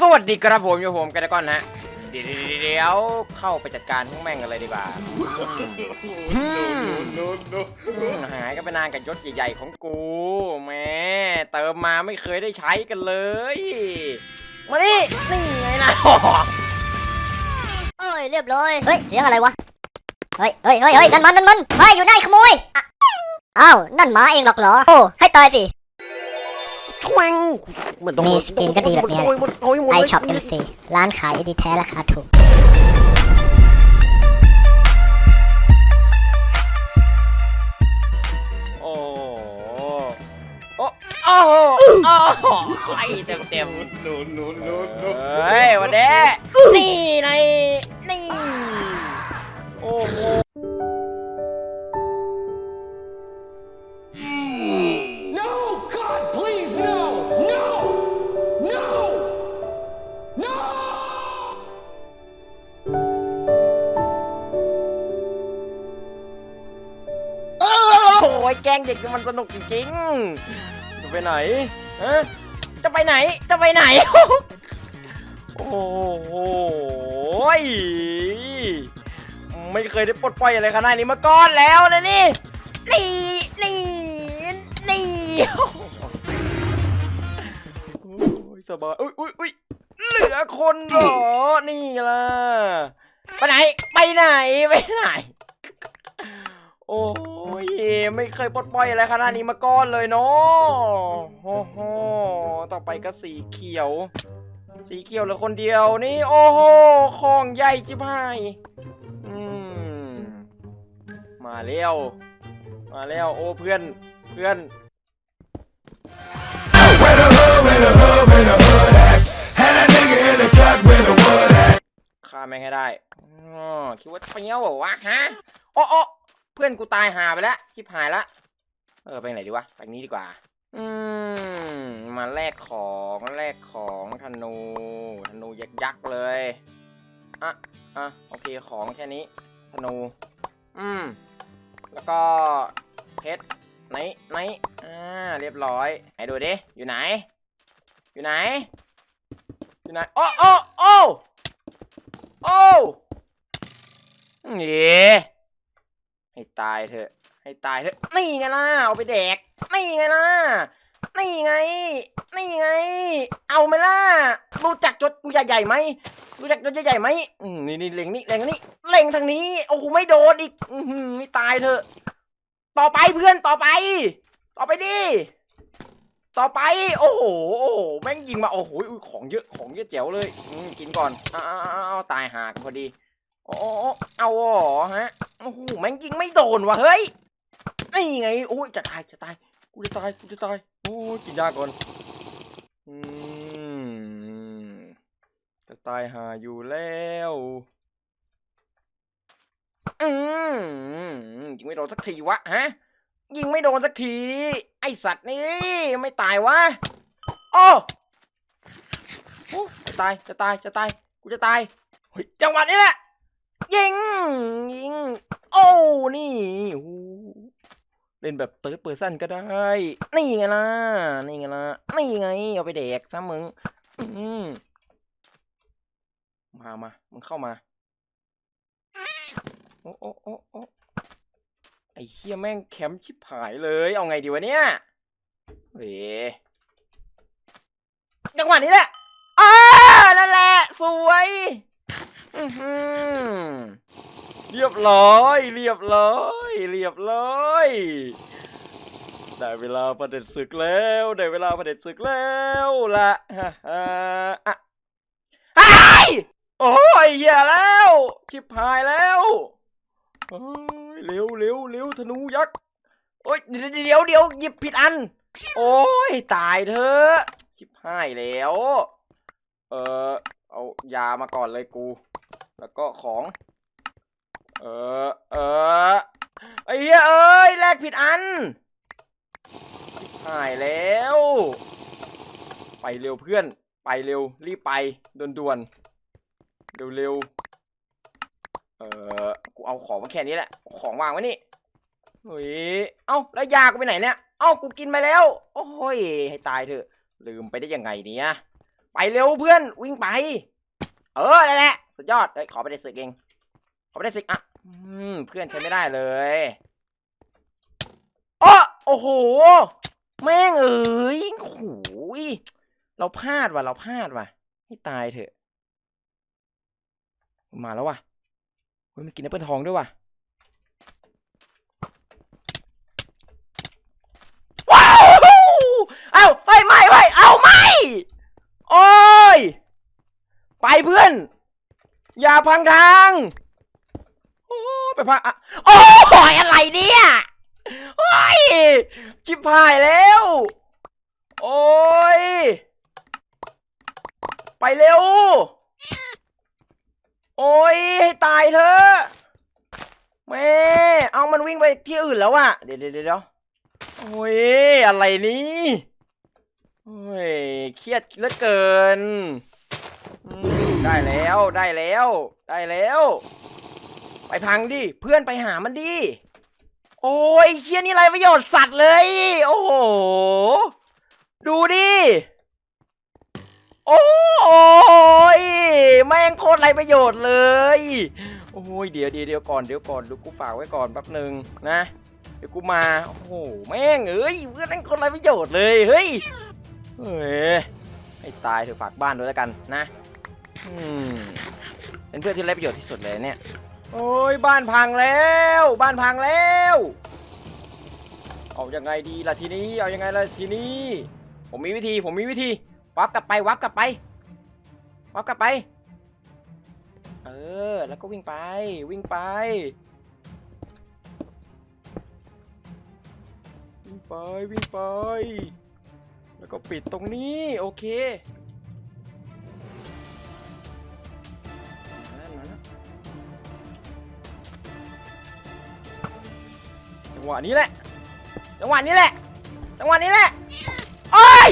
สวัสดีครับผมอยู่ผมกันก่อนนะเดี๋ยวเข้าไปจัดการทั้งแม่งกันเลยดีกว่าหายก็ไปนานกับยศใหญ่ๆของกูแม่เติมมาไม่เคยได้ใช้กันเลย มานี่นี่ไงล่ะโอ้ยเรียบร้อยเฮ้ยเสียงอะไรวะเฮ้ยเฮ้ยเฮ้ยเฮ้ยนั่นมันนั่นมันเฮ้ยอยู่ไหนขโมยอ้าวนั่นหมาเองหรอกเหรอโอ้ให้ตายสิ ชวงเหมือนต้องมีสกินก็ดีแบบเนี้ยโอ้ยหมดโอ้ยหมดไอเลยช็อป MC ร้านขายเอดีแท้ราคาถูกโอ้โหโอ้โอ้โหโอ้โหไอ้เต็มเต็ม No, no, no, ๆ no. เฮ้ยวันเด้นี่ไงนี่โอ้โห แกล้งเด็กมันสนุกจริงๆจะไปไหนฮะจะไปไหน จะไปไหน โอ้โหยไม่เคยได้ปลดปล่อยอะไรขนาดนี้มาก่อนแล้วนะนี่นี่นี่นี่โอ้ยสบายอุ้ยอุ้ยอุ้ยเหลือคนเหรอ นี่ล่ะ ไปไหน ไปไหน ไปไหน อ้ยไม่เคยปลดปล่อยอะไรขนาดนี้มาก่อนเลยเนาะโอ้โหต่อไปก็สีเขียว สีเขียวเหลือคนเดียวนี่ โอ้โหของใหญ่จิบหายอืมมาแล้วมาแล้วโอ้เพื่อนเพื่อน ฆ่าแม่งให้ได้อ๋อคิดว่าเปรี้ยวเหรอวะฮะโอ้โอ้ เพื่อนกูตายหาไปแล้วชิบหายละเออไปไหนดีวะไปนี้ดีกว่า อืมมาแลกของแลกของธนูธนูยักยักเลยอะอะโอเคของแค่นี้ธนู อืมแล้วก็เพชรไหนไหนอ่าเรียบร้อยไหนดูดิอยู่ไหน อยู่ไหน อยู่ไหนโอ้โอ้โอ้โอ้เย่ ให้ตายเถอะ ให้ตายเถอะนี่ไงล่ะเอาไปแดกนี่ไงล่ะนี่ไง นี่ไง เอาไหมล่ะรู้จักจดใหญ่ๆไหมรู้จักจดใหญ่ๆไหมอืมนี่นี่เล็งนี่เล็งนี่เล็งทางนี้โอ้โหไม่โดนอีกอือหือไม่ตายเถอะ ต่อไปเพื่อนต่อไป ต่อไปดิต่อไป โอ้โหโอ้โหแม่งยิงมาโอ้โหอุ๊ยของเยอะของเยอะแจ๋วเลยอืกินก่อนอ้าวอ้าวอ้าวอ้าตายหากพอดี โอ้โอ้โอ้เอาอฮะ โอ้โหแม่งยิงไม่โดนว่ะเฮ้ย นี่ไง โอ้ยจะตาย จะตาย กูจะตาย กูจะตาย โอ้ยกินยาก่อน อืม จะตายหาอยู่แล้ว อืมยิงไม่โดนสักทีวะฮะ ยิงไม่โดนสักที ไอสัตว์นี่ไม่ตายวะอ้โอ้จะตาย จะตาย จะตาย กูจะตาย เฮ้ย จังหวะนี้แหละ ยิงยิง โอ้นี่เล่นแบบเติร์ดเปอร์ซันก็ได้ นี่ไงล่ะ นี่ไงล่ะ นี่ไง เอาไปเด็กซะมึงมามามึงเข้ามา โอ้โอ้โอ้โอ้ไอ้เฮียแม่งแคมป์ชิบหายเลย เอาไงดีวะเนี่ยเว้ยจังหวะนี้แหละอ่านั่นแหละ สวย เรียบร้อย เรียบร้อย เรียบร้อย ได้เวลาประเด็นศึกแล้ว ได้เวลาประเด็นศึกแล้วละฮ่าฮ่าอะไอ้ยโอ้ยเหี้ยแล้ว ชิบหายแล้วเฮ้ยเร็วเร็วเร็วธนูยักษ์โอ้ยเดี๋ยวเดี๋ยวเดี๋ยวหยิบผิดอัน โอ้ยตายเถอะชิบหายแล้ว เออเอายามาก่อนเลยกู แล้วก็ของ เออ เออไอ้เหี้ยเอ้ยแลกผิดอันหายแล้ว ไปเร็วเพื่อน ไปเร็ว รีบไปด่วนๆ เร็วๆ เออกูเอาของมาแค่นี้แหละ ของวางไว้นี่เฮ้ย เอ้า แล้วยากูไปไหนเนี่ย เอ้า กูกินไปแล้ว โอ้ย ให้ตายเถอะ ลืมไปได้ยังไงเนี่ย ไปเร็วเพื่อน วิ่งไป เออนั่นแหละ สุดยอดเฮ้ยขอไปได้สึกเองขอไปได้สึกอะอืมเพื่อนใช้ไม่ได้เลยอ้อโอ้โห แม่งเอ้ยโอ้ยเราพลาดว่ะ เราพลาดว่ะ ให้ตายเถอะ มาแล้วว่ะเฮ้ยมันกินแอปเปิลทองด้วยว่ะ ว้าว เอ้าไม่ไม่ไม่เอาไม่ โอ้ย ไปเพื่อน อย่า พังทางโอ้ไปพังอะโอ้ยอะไรเนี่ยโอ้ยชิบหายแล้ว โอ้ย ไปเร็ว โอ้ย ให้ตายเถอะแม่เอามันวิ่งไปที่อื่นแล้วอะเดี๋ยวเดี๋ยวเดี๋ยวโอ้ย อะไรนี่โอ้ย เครียดเหลือเกินอืม ได้แล้วได้แล้ว ได้แล้ว ไปพังดิ เพื่อนไปหามันดิ โอ้ยเคียนี่ไรประโยชน์สัตว์เลย โอ้โห ดูดิ โอ้ยแม่งโคตรไรประโยชน์เลย โอ้ยเดี๋ยวเดี๋ยวเดี๋ยวก่อนเดี๋ยวก่อนดูกูฝากไว้ก่อนแป๊บหนึ่งนะเดี๋ยวกูมา โอ้โห แม่งเอ้ย เพื่อนแม่งโคตรไรประโยชน์เลย เฮ้ย เฮ้ย ให้ตายเถอะฝากบ้านด้วยแล้วกันนะ อืมเป็นเพื่อนที่ไรประโยชน์ที่สุดเลยเนี่ย โอ้ยบ้านพังแล้ว บ้านพังแล้ว เอายังไงดีล่ะทีนี้เอายังไงล่ะทีนี้ ผมมีวิธีผมมีวิธีวับกลับไปวับกลับไปวับกลับไป เออแล้วก็วิ่งไปวิ่งไปวิ่งไปวิ่งไป แล้วก็ปิดตรงนี้โอเค จังหวะนี้แหละ จังหวะนี้แหละ จังหวะนี้แหละ โอ้ย